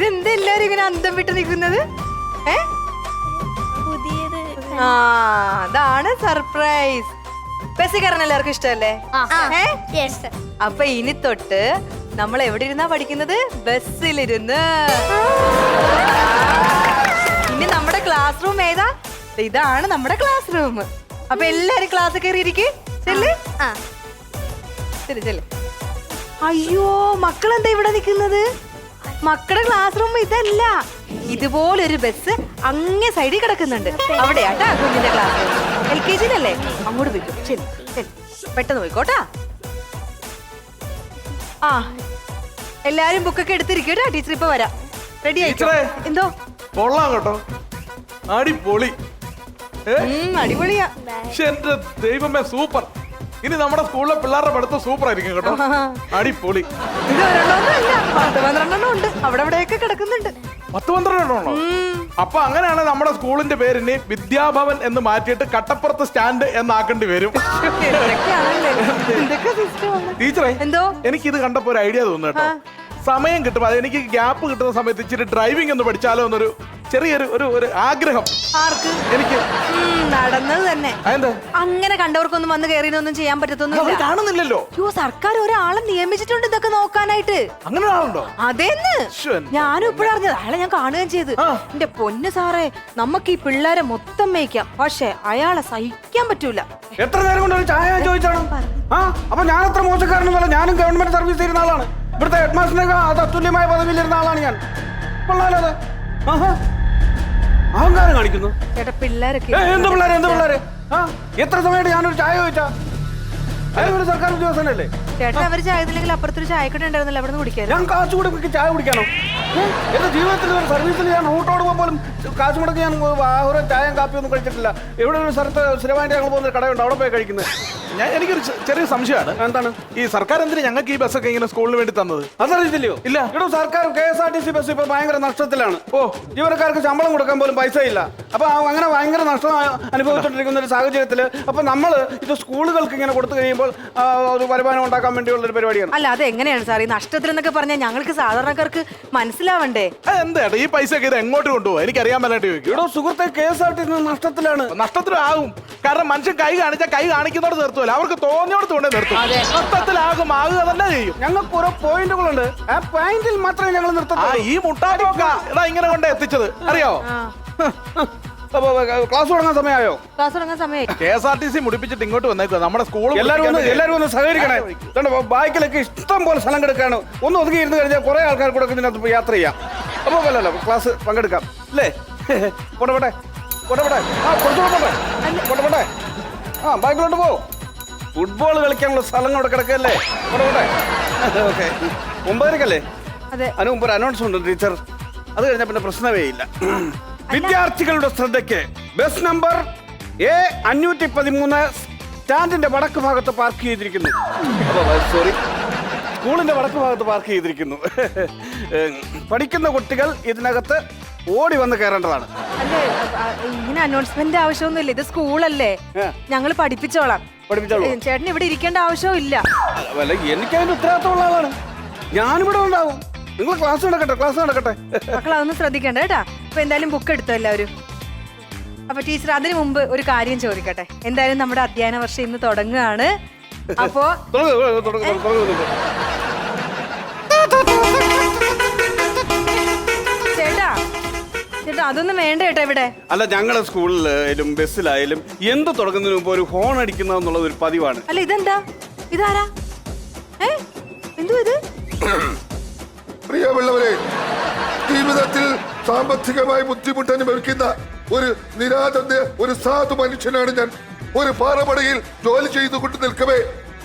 ഇതെന്താ എല്ലാരും ഇങ്ങനെ അന്തം വിട്ട് നിൽക്കുന്നത്? ഏ? പുതിയത്. ആ അതാണ് സർപ്രൈസ്. ബസ് കയറാൻ എല്ലാവർക്കും ഇഷ്ടമല്ലേ? ഏ? അപ്പൊ ഇനി തൊട്ട് നമ്മൾ എവിടെ ഇരുന്നാ പഠിക്കുന്നത്? ബസ്സിലിരുന്ന്. ഇനി നമ്മുടെ ക്ലാസ് റൂം ഏതാ? ഇതാണ് നമ്മുടെ ക്ലാസ് റൂം അപ്പൊ എല്ലാരും ക്ലാസ് കയറി ഇരിക്കേ ചെല്ല് ശരി ചെല്ല്. അയ്യോ മക്കളെന്താ ഇവിടെ നിൽക്കുന്നത്? മക്കളുടെ ക്ലാസ് റൂം ഇതല്ല. ഇതുപോലൊരു ബസ് അങ്ങേ സൈഡിൽ കിടക്കുന്നുണ്ട്. അവിടെയാട്ടാ കുഞ്ഞിന്റെ ക്ലാസ് എൽ കെ ജിയിലല്ലേ അങ്ങോട്ട് പോയിക്കോ. ശരി ശരി പെട്ടെന്ന് പോയിക്കോട്ടാ. ആ എല്ലാരും ബുക്കൊക്കെ എടുത്തിരിക്കട്ടാ. ടീച്ചർ ഇപ്പൊ വരാം. റെഡി ആയിട്ടോ എന്തോ? കൊള്ളാം കേട്ടോ. അടിപൊളി? അടിപൊളിയാ. ദൈവമേ സൂപ്പർ. ഇനി നമ്മുടെ സ്കൂളിലെ പിള്ളേരുടെ പഠിത്തം സൂപ്പർ ആയിരിക്കും കേട്ടോ. അടിപൊളി. ഇത് പത്ത് പന്ത്രണ്ടെണ്ണം ഉണ്ട്. അവിടെ ഇവിടെയൊക്കെ കിടക്കുന്നുണ്ട്. പത്ത് പന്ത്രണ്ട് ഉണ്ടോ? അപ്പൊ അങ്ങനെയാണ് നമ്മുടെ സ്കൂളിന്റെ പേരിന് വിദ്യാഭവൻ എന്ന് മാറ്റിയിട്ട് കട്ടപ്പുറത്ത് സ്റ്റാൻഡ് എന്നാക്കേണ്ടി വരും. സിസ്റ്റമാണ്. ടീച്ചറെ എന്തോ? ഇത് കണ്ടപ്പോ ഒരു ഐഡിയ തോന്നുന്നു കേട്ടോ. സമയം കിട്ടും. അത് എനിക്ക് ഗ്യാപ്പ് കിട്ടുന്ന സമയത്ത് ഇച്ചിരി ഡ്രൈവിംഗ് ഒന്ന് പഠിച്ചാലോ എന്നൊരു ചെറിയൊരു ഒരു ഒരു ആഗ്രഹം. ആർക്ക്? എനിക്ക്. ഉം, നടന്നത് തന്നെ. അതെന്താ? അങ്ങനെ കണ്ടവർക്കൊന്നും വന്ന് കയറിയൊന്നും ചെയ്യാൻ അവർ പറ്റത്തൊന്നുമില്ല കാണുന്നില്ലല്ലോ. സർക്കാർ ഒരാളെ നിയമിച്ചിട്ടുണ്ട് ഇതൊക്കെ നോക്കാനായിട്ട്. അങ്ങനെ ഒരാളുണ്ടോ? അതേന്ന്? ശ്ശോ, എന്റെ ഞാനും ഇപ്പോഴറിഞ്ഞത് അയാളെ ഞാൻ കാണുകയും ചെയ്ത്. ആ. എന്റെ പൊന്ന് സാറേ നമുക്ക് ഈ പിള്ളേരെ മൊത്തം മേയ്ക്കാം. പക്ഷെ അയാളെ സഹിക്കാൻ പറ്റൂല. എത്ര നേരം കൊണ്ട് ഒരു ചായ ചോദിച്ചാണ്? ആ അപ്പൊ ഞാൻ അത്ര മോശക്കാരനൊന്നുമല്ല ഞാനും ഗവൺമെന്റ് സർവീസ് ചെയ്യുന്ന ആളാണ്. ഇവിടുത്തെ ഹെഡ് മാസ്റ്ററിനൊക്കെ അത് അതുല്യമായ പദവിയിലിരുന്ന ആളാണ് ഞാൻ. കൊള്ളാലോ അത്. ആഹാ. അഹങ്കാരം കാണിക്കുന്നു. ചേട്ടാ പിള്ളേരൊക്കെ ഏ, എന്ത് പിള്ളേര് എന്ത് പിള്ളേര്? ആ എത്ര സമയമായിട്ട് ഞാനൊരു ചായ ചോദിച്ചാ? അയാൾ ഒരു സർക്കാർ ഉദ്യോഗസ്ഥനല്ലേ? ചേട്ടാ അവർ ചായതില്ലെങ്കിൽ അപ്പുറത്തൊരു ചായക്കട ഉണ്ടായിരുന്നല്ലോ അവിടെ നിന്ന് കുടിക്കാറ് ഞാൻ കാശ് കൊടുക്കി ചായ കുടിക്കാനോ? എന്റെ ജീവിതത്തിൽ ഒരു സർവീസിൽ ഞാൻ റൂട്ടോടുമ്പോൾ പോലും കാശ് മുടക്കി ഞാൻ ഒരു ചായയും കാപ്പിയൊന്നും കഴിച്ചിട്ടില്ല. ഇവിടെ ഒരു സ്ഥലത്ത് സ്ഥിരമായിട്ട് ഞങ്ങൾ പോകുന്ന കടയുണ്ട് അവിടെ പോയി കഴിക്കുന്നത്. ഞാൻ എനിക്കൊരു ചെറിയ സംശയമാണ്. എന്താണ്? ഈ സർക്കാർ എന്തിനാ ഞങ്ങൾക്ക് ഈ ബസ്സൊക്കെ ഇങ്ങനെ സ്കൂളിന് വേണ്ടി തന്നത്? അതറിയില്ലയോ ഇല്ല. ഇവിടെ സർക്കാർ K S R T C bus ഇപ്പൊ ഭയങ്കര നഷ്ടത്തിലാണ്. ഓ. ജീവനക്കാർക്ക് ശമ്പളം കൊടുക്കാൻ പോലും പൈസ ഇല്ല അപ്പൊ അങ്ങനെ ഭയങ്കര നഷ്ടം അനുഭവിച്ചുകൊണ്ടിരിക്കുന്ന ഒരു സാഹചര്യത്തിൽ അപ്പൊ നമ്മൾ ഇത് സ്കൂളുകൾക്ക് ഇങ്ങനെ കൊടുത്തു കഴിയുമ്പോൾ ഒരു വരുമാനം ഉണ്ടാക്കാൻ വേണ്ടിയുള്ള ഒരു പരിപാടിയാണ്. അല്ല അത് എങ്ങനെയാണ് സാർ ഈ നഷ്ടത്തിൽ എന്നൊക്കെ പറഞ്ഞാൽ ഞങ്ങൾക്ക് സാധാരണക്കാർക്ക് മനസ്സിലാവണ്ടേ? എന്താ ഈ പൈസ ഒക്കെ ഇത് എങ്ങോട്ട് കൊണ്ടുപോകും എനിക്ക് അറിയാൻ മേലായിട്ട് ചോദിക്കും. ഇവിടെ സുഹൃത്തെ കെ എസ് ആർ ടി നഷ്ടത്തിലാണ്. നഷ്ടത്തിലാകും. കാരണം മനുഷ്യൻ കൈ കാണിച്ചാൽ കൈ കാണിക്കുന്നോട് നിർത്തുമല്ലോ അവർക്ക് തോന്നിയോടത്ത് കൊണ്ടേ നിർത്തും. നഷ്ടത്തിലാകും ആകുക തന്നെ ചെയ്യും. ഞങ്ങൾക്ക് ഓരോ പോയിന്റുകളുണ്ട്. ആ പോയിന്റിൽ മാത്രമേ ഞങ്ങൾ ആ ഈ മുട്ടാടി ഇതാ ഇങ്ങനെ കൊണ്ട് എത്തിച്ചത്. അറിയോ അപ്പൊ ക്ലാസ് തുടങ്ങാൻ സമയമായോ? ക്ലാസ് തുടങ്ങാൻ സമയമായി. K S R T C മുടിപ്പിച്ചിട്ട് ഇങ്ങോട്ട് വന്നേക്കുക നമ്മുടെ സ്കൂൾ എല്ലാവരും എല്ലാവരും ഒന്ന് സഹകരിക്കണേ. ബൈക്കിലൊക്കെ ബാക്കിലൊക്കെ ഇഷ്ടം പോലെ സ്ഥലം കിടക്കാണ്. ഒന്ന് ഒതുങ്ങി ഇരുന്ന് കഴിഞ്ഞാൽ കുറെ ആൾക്കാർ കൂടെ ഇതിനകത്ത് യാത്ര ചെയ്യാം. അപ്പൊ അല്ലല്ലോ ക്ലാസ് പങ്കെടുക്കാം. അല്ലേ? പോട്ടെ പോട്ടെ. പോട്ടെ പോട്ടെ. ആ കൊടുത്തോട്ടെ പോട്ടെ. ആ ബാക്കിലോട്ട് പോ. ഫുട്ബോൾ കളിക്കാനുള്ള സ്ഥലം അവിടെ കിടക്കല്ലേ? പോട്ടെ പോട്ടെ. ഓക്കെ ഒമ്പതരക്കല്ലേ അതെ. അതിന് മുമ്പ് ഒരു അനൗൺസ് ഉണ്ട് ടീച്ചർ. അത് കഴിഞ്ഞാൽ പിന്നെ പ്രശ്നമേ ഇല്ല. വിദ്യാർത്ഥികളുടെ ശ്രദ്ധയ്ക്ക് ബസ് നമ്പർ എ അഞ്ഞൂറ്റി പതിമൂന്ന് സ്റ്റാൻഡിന്റെ വടക്ക് ഭാഗത്ത് പാർക്ക് ചെയ്തിരിക്കുന്നു. സോറി സ്കൂളിന്റെ വടക്ക് ഭാഗത്ത് പാർക്ക് ചെയ്തിരിക്കുന്നു. പഠിക്കുന്ന കുട്ടികൾ ഇതിനകത്ത് ഓടി വന്ന് കയറേണ്ടതാണ്. അല്ലേ ഇങ്ങനെ അനൗൺസ്മെന്റ് ആവശ്യമൊന്നുമില്ല. ഇത് സ്കൂളല്ലേ. ഞങ്ങൾ പഠിപ്പിച്ചോളാം. പഠിപ്പിച്ചോളൂ. ചേട്ടൻ ഇവിടെ ഇരിക്കേണ്ട ആവശ്യവും ഇല്ല. അല്ല എനിക്ക് അതിന്റെ ഉത്തരവാദിത്തമുള്ള ആളാണ്. ഞാനിവിടെ ഉണ്ടാവും. നിങ്ങൾ ക്ലാസ് നടക്കട്ടെ ക്ലാസ് നടക്കട്ടെ. മക്കൾ അതൊന്നും ശ്രദ്ധിക്കണ്ട കേട്ടാ. അപ്പൊ എന്തായാലും ബുക്ക് എടുത്തോ എല്ലാവരും? അപ്പൊ ടീച്ചർ അതിനു മുമ്പ് ഒരു കാര്യം ചോദിക്കട്ടെ. എന്തായാലും നമ്മുടെ അധ്യയന വർഷം ഇന്ന് തുടങ്ങുകയാണ്. അപ്പോ. ചേട്ടാ ചേട്ടാ അതൊന്നും വേണ്ട കേട്ടോ ഇവിടെ. അല്ല ഞങ്ങളുടെ സ്കൂളിലായാലും ബസ്സിലായാലും എന്ത് തുടങ്ങുന്നതിന് മുമ്പ് ഒരു ഫോൺ അടിക്കുന്ന എന്നുള്ളത് ഒരു പതിവാണ്. അല്ല ഇതെന്താ? ഇതാരാ? ഏ? എന്തോ ഇത്? പ്രിയമുള്ളവരെ ജീവിതത്തിൽ സാമ്പത്തികമായി ബുദ്ധിമുട്ട് അനുഭവിക്കുന്ന ഒരു നിരാതന്റെ ഒരു സാധു മനുഷ്യനാണ് ഞാൻ. ഒരു പാറപടയിൽ ജോലി ചെയ്തുകൊണ്ട് നിൽക്കവേ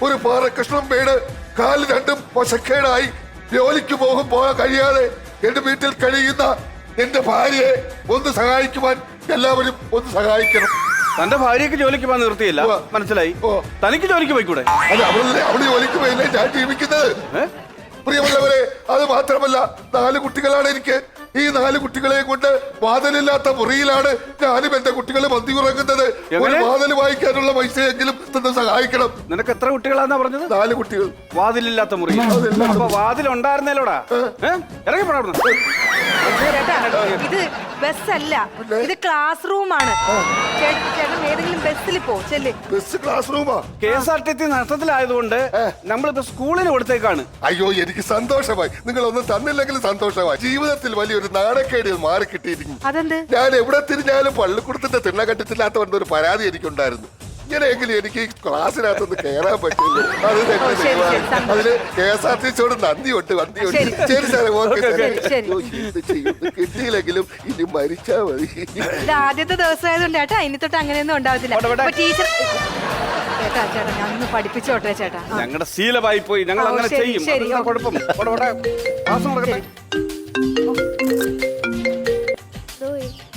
ഒരു പാറ കഷ്ണം വീട് കാൽ രണ്ടും വശക്കേടായി ജോലിക്ക് പോകും പോകാൻ കഴിയാതെ എന്റെ വീട്ടിൽ കഴിയുന്ന എന്റെ ഭാര്യയെ ഒന്ന് സഹായിക്കുവാൻ എല്ലാവരും ഒന്ന് സഹായിക്കണം. തന്റെ ഭാര്യക്ക് ജോലിക്ക് പോകാൻ നിർത്തിയില്ല മനസ്സിലായി. തനിക്ക് ജോലിക്ക് പോയിക്കൂടെ? അവളെ അവൾ ജോലിക്ക് പോയില്ലേ? ഞാൻ ജീവിക്കുന്നത്. പ്രിയമുള്ളവരെ അത് മാത്രമല്ല നാല് കുട്ടികളാണ് എനിക്ക്. ഈ നാല് കുട്ടികളെ കൊണ്ട് വാതിലില്ലാത്ത മുറിയിലാണ് ഞാനും എന്റെ കുട്ടികളെ മന്തി ഉറങ്ങുന്നത് ഒരു? വാതിൽ വായിക്കാനുള്ള പൈസയെങ്കിലും തന്നെ സഹായിക്കണം. നിനക്ക് എത്ര കുട്ടികളാന്നാ പറഞ്ഞത്? നാല് കുട്ടികൾ. വാതിലില്ലാത്ത മുറി. വാതിലുണ്ടായിരുന്നല്ലോടാ വാതിൽ ഉണ്ടായിരുന്നല്ലോടാ ഏ? ഇറങ്ങി അവിടുന്ന്. ചേട്ടാ ഇത് ബസ്സല്ല. ഇത് ക്ലാസ് റൂമാണ് ചേട്ടൻ ഏതെങ്കിലും ബസ്സിൽ പോ ചെല്ല്. Bus class റൂമാ K S R T C നഷ്ടത്തിലായതുകൊണ്ട് നമ്മളിപ്പോ സ്കൂളിന് കൊടുത്തേക്കാണ്. അയ്യോ എനിക്ക് സന്തോഷമായി. നിങ്ങൾ ഒന്നും തന്നില്ലെങ്കിലും സന്തോഷമായി. ജീവിതത്തിൽ വലിയൊരു നാണക്കേട് മാറി കിട്ടിയിരിക്കുന്നു. അതെന്ത്? ഞാൻ എവിടെ തിരിഞ്ഞാലും പള്ളിക്കുടത്തിന്റെ തിണ്ണ കെട്ടത്തില്ലാത്തവരുടെ ഒരു പരാതി എനിക്കുണ്ടായിരുന്നു. ഇങ്ങനെയെങ്കിലും എനിക്ക് ഈ ക്ലാസ്സിനകത്തൊന്ന് കയറാൻ പറ്റില്ല അത് തന്നെ. അതിൽ കെ എസ് ആർ ടി സിയോട് നന്ദിയുണ്ട് നന്ദിയുണ്ട് ശരി. ശരി സാറേ ഓക്കെ ശരി, സാറേ ശരി. എന്ത് ചെയ്യും ഇത് കിട്ടിയില്ലെങ്കിലും ഇനി മരിച്ചാ മതി ഇത് ആദ്യത്തെ ദിവസമായതുകൊണ്ട് ചേട്ടാ ഇനി തൊട്ട് അങ്ങനെയൊന്നും ഉണ്ടാവത്തില്ല ഇവിടെ, ഇവിടെ. അപ്പൊ ടീച്ചർ ചേട്ടാ ചേട്ടാ ഞാൻ ഒന്ന് പഠിപ്പിച്ചോട്ടെ ചേട്ടാ ആ. ഞങ്ങളുടെ ശീലമായി പോയി ഞങ്ങൾ ഓ, അങ്ങനെ ശരി, ചെയ്യും ശരി, അതെന്താ ഓ. കുഴപ്പം ഇവിടെ, ഇവിടെ. ക്ലാസ് നടക്കട്ടെ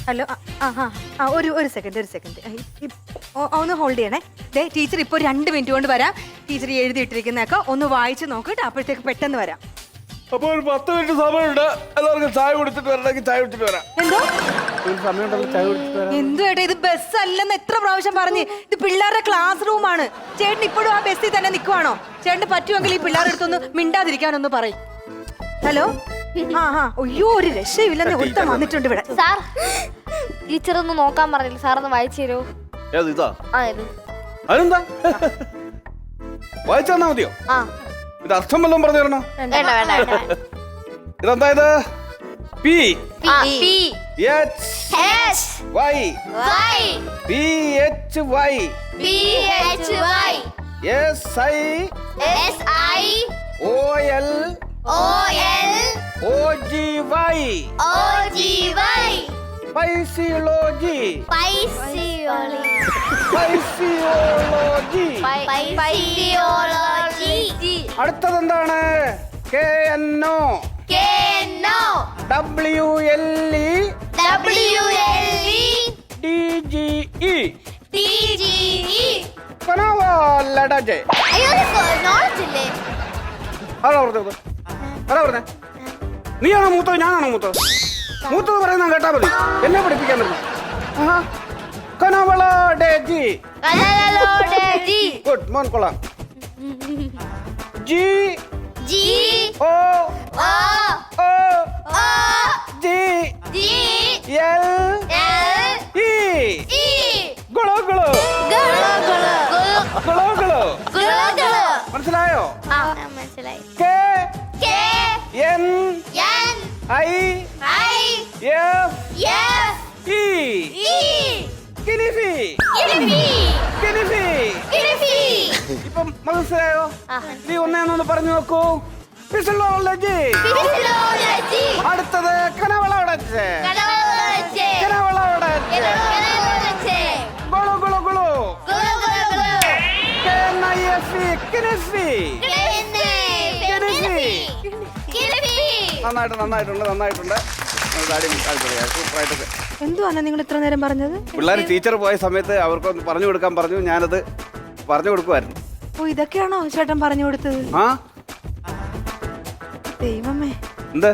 ഹലോ ആ, ആ ആ, ആ ഒരു ഒരു സെക്കൻഡ് ഒരു സെക്കൻഡ് ഒന്ന് ഹോൾഡ് ചെയ്യണേ. ദേ ടീച്ചർ ഇപ്പോൾ രണ്ട് മിനിറ്റ് കൊണ്ട് വരാം. ടീച്ചർ എഴുതിയിട്ടിരിക്കുന്നതൊക്കെ ഒന്ന് വായിച്ച് നോക്കിട്ട് അപ്പോഴത്തേക്ക് പെട്ടെന്ന് വരാം. അപ്പോൾ ഒരു പത്ത് മിനിറ്റ് സമയമുണ്ട്. എല്ലാവർക്കും ചായ കുടിച്ചിട്ട് വരണമെങ്കിൽ ചായ കുടിച്ചിട്ട് വരാം. എന്തോ? എന്തു ചേട്ടാ ഇത് ബസ് അല്ലെന്ന് എത്ര പ്രാവശ്യം പറഞ്ഞു. ഇത് പിള്ളേരുടെ ക്ലാസ് റൂമാണ് ചേട്ടൻ ഇപ്പോഴും ആ ബസ്സിൽ തന്നെ നിൽക്കുവാണോ ചേട്ടന് പറ്റുമെങ്കിൽ ഈ പിള്ളേരുടെ അടുത്തൊന്ന് മിണ്ടാതിരിക്കാനൊന്ന് പറയും. ഹലോ? ആ ആ. അയ്യോ ഒരു രക്ഷയില്ലെന്ന് ഒരുത്തം വന്നിട്ടുണ്ട് ഇവിടെ. സാർ ടീച്ചർ ഒന്ന് നോക്കാൻ പറഞ്ഞില്ല. സാർ ഒന്ന് വായിച്ചു തരൂ ഏത് ഇതാ? ആ ഇത് അതെന്താ വായിച്ചു തന്നാ മതിയോ? ആ. ഇത് അർത്ഥം വല്ലതും പറഞ്ഞു തരണോ? വേണ്ട വേണ്ട വേണ്ട ഇതെന്താ ഇത്? പി. ആ, P. H. Y. Y. P H Y. P H Y. S I. S I. O L. O L. O G Y. O G Y. Physiology. Physiology. Physiology. അടുത്തത് എന്താണ് K N O. K N O. W L E. W L E. D G E. D G E. കനവാലടജെ. അയ്യോ knowledge ഇല്ലേ? അതാ പറഞ്ഞത്. അതാ പറഞ്ഞേ നീയാണോ മൂത്തത്? ഞാനാണോ മൂത്തത്? മൂത്തത് പറയുന്ന കേട്ടാ മതി. എന്നെ പഠിപ്പിക്കാൻ പറ്റും കനവള ഡേജി. ഗുഡ് മോൻ കൊള്ളാം. G. G. O. O. O. G. G. L. L. E. E. ഗുളോ ഗുളോ. ഗുളോ ഗുളോ. ഗുളോ ഗുളോ. ഗുളോ ഗുളോ. മനസ്സിലായോ? ആ മനസ്സിലായി. K. K. N. N. I. E E knife കിനിഫി കിലിഫി ഇപ്പം മനസ്സിലായോ? നീ ഒന്നേന്നൊന്ന് പറഞ്ഞു നോക്കൂ. ഫിസിയോളജി അടുത്തത് കനവളവടച്ച്. കനവളവടച്ച്. ഗുളു ഗുളു ഗുളു. കിനിഫി കിലിഫി കിലിഫി നന്നായിട്ട് നന്നായിട്ടുണ്ട് നന്നായിട്ടുണ്ട്. എന്തുവാണ് നിങ്ങൾ ഇത്ര നേരം പറഞ്ഞത്? പിള്ളേർ ടീച്ചർ പോയ സമയത്ത് അവർക്ക് പറഞ്ഞു കൊടുക്കാൻ പറഞ്ഞു ഞാനത് പറഞ്ഞു കൊടുക്കുമായിരുന്നു. ഓ ഇതൊക്കെയാണോ ചേട്ടൻ പറഞ്ഞു കൊടുത്തത്? ആ? ദൈവമേ. എന്ത്?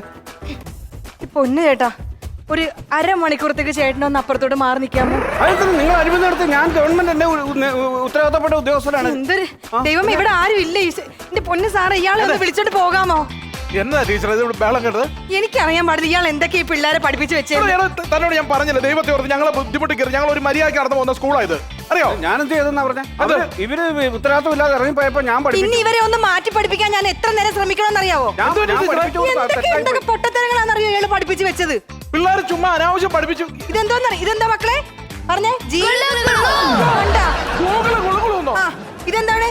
പൊന്നു ചേട്ടാ ഒരു അരമണിക്കൂറത്തേക്ക് ചേട്ടനൊന്ന് അപ്പുറത്തോട്ട് മാറി നിൽക്കാമോ? നിങ്ങൾ അനുമതി എടുത്ത് ഞാൻ ഉത്തരവാദിത്തപ്പെട്ട എന്തൊരു ദൈവം ഇവിടെ ആരും ഇല്ല എന്റെ പൊന്നു സാറേ ഇയാളെ ഒന്ന് വിളിച്ചോണ്ട് പോകാമോ? എന്താ ടീച്ചർ ഇത് ഇവിടെ ബഹളം കേട്ടത്? എനിക്കറിയാൻ പാടില്ല ഇയാൾ എന്തൊക്കെ ഈ പിള്ളേരെ പഠിപ്പിച്ചു വെച്ചേ? ത- തന്നോട് ഞാൻ പറഞ്ഞില്ല ദൈവത്തെ ഓർത്ത് ഞങ്ങളെ ബുദ്ധിമുട്ടി കയറി ഞങ്ങൾ ഒരു മര്യാദയ്ക്ക് നടന്നു പോകുന്ന സ്കൂളായത്. അറിയോ? ഞാൻ എന്ത് ചെയ്തെന്നാ പറഞ്ഞ? അത് ഇവർ ഉത്തരവാദിത്തം ഇല്ലാതെ ഇറങ്ങിപ്പോയപ്പോ ഞാൻ പഠിപ്പിച്ചു പിന്നെ ഇവരെ ഒന്ന് മാറ്റി പഠിപ്പിക്കാൻ ഞാൻ എത്ര നേരം ശ്രമിക്കണമെന്ന് അറിയാവോ എന്തുവാ ഞാൻ ടീച്ചറെ? പഠിപ്പിച്ചു കൊടുത്തു. എന്തൊക്കെ തെറ്റായി എന്തൊക്കെ പോയി. പൊട്ടത്തരങ്ങളാണെന്നറിയോ ഇയാൾ പഠിപ്പിച്ചു വെച്ചത്? പിള്ളേർ ചുമ്മാ അനാവശ്യം പഠിപ്പിച്ചു. ഇതെന്താ ഇതെന്താ മക്കളെ? പറഞ്ഞേ ജി കണ്ടാ? ഗൂഗിൾ ഗുളുകുളൊന്നോ ആ ഇതെന്താണ്?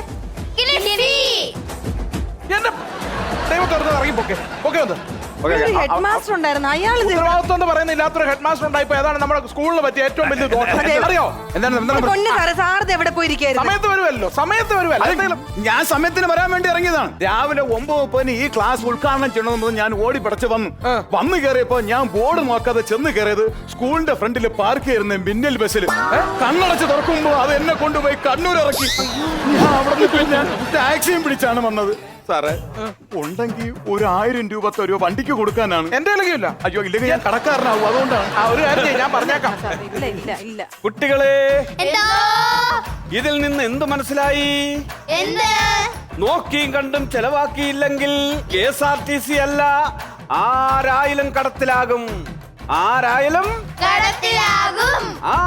എന്റെ ദൈവത്തെ ഓർത്ത് ഇറങ്ങി പൊക്കെ. പൊക്കെ വന്ന്. Okay, okay. ഹെഡ് മാസ്റ്റർ ഉണ്ടായിരുന്നു. അയാൾ ഉത്തരവാദിത്വം എന്ന് പറയുന്ന ഇല്ലാത്തൊരു ഹെഡ് മാസ്റ്റർ ഉണ്ടായപ്പോ ഏതാണ് നമ്മുടെ പറ്റിയ ഏറ്റവും വലിയ ദോഷം. അറിയോ? എന്താണ് എന്താണ് പൊന്നു സാറേ സാറത് എവിടെ പോയിരിക്കായിരുന്നു? സമയത്ത് വരുമല്ലോ സമയത്ത് വരുമല്ലോ. എന്തെങ്കിലും ഞാൻ സമയത്തിന് വരാൻ വേണ്ടി ഇറങ്ങിയതാണ്. രാവിലെ ഒമ്പത് മുപ്പതിന് ഈ ക്ലാസ് ഉദ്ഘാടനം ചെയ്യണമെന്ന് ഞാൻ ഓടി പടച്ച് വന്നു. വന്നു കയറിയപ്പോ ഞാൻ ബോർഡ് നോക്കാതെ ചെന്ന് കയറിയത് സ്കൂളിന്റെ ഫ്രണ്ടിൽ പാർക്ക് ചെയ്യുന്ന മിന്നൽ ബസ്സിൽ കണ്ണടച്ച് തുറക്കുമ്പോ അത് എന്നെ കൊണ്ടുപോയി കണ്ണൂർ ഇറക്കി ഞാൻ അവിടെ ടാക്സിയും പിടിച്ചാണ് വന്നത്. സാറേ ഉണ്ടെങ്കിൽ ഒരു ആയിരം രൂപ തരുമോ വണ്ടിക്ക് കൊടുക്കാനാണ്. എന്റെ ഇല്ല. അയ്യോ ഇല്ലെങ്കിൽ ഞാൻ കടക്കാരനാവും അതുകൊണ്ടാണ്. ആ ഒരു കാര്യം ചെയ്യ്, ഞാൻ പറഞ്ഞേക്കാം. ഇല്ല ഇല്ല ഇല്ല. കുട്ടികളെ എന്തോ? ഇതിൽ നിന്ന് എന്ത് മനസ്സിലായി? എന്ത്? നോക്കിയും കണ്ടും ചെലവാക്കിയില്ലെങ്കിൽ K S R T C അല്ല ആരായാലും കടത്തിലാകും. ആരായാലും? കടത്തിലാകും. ആ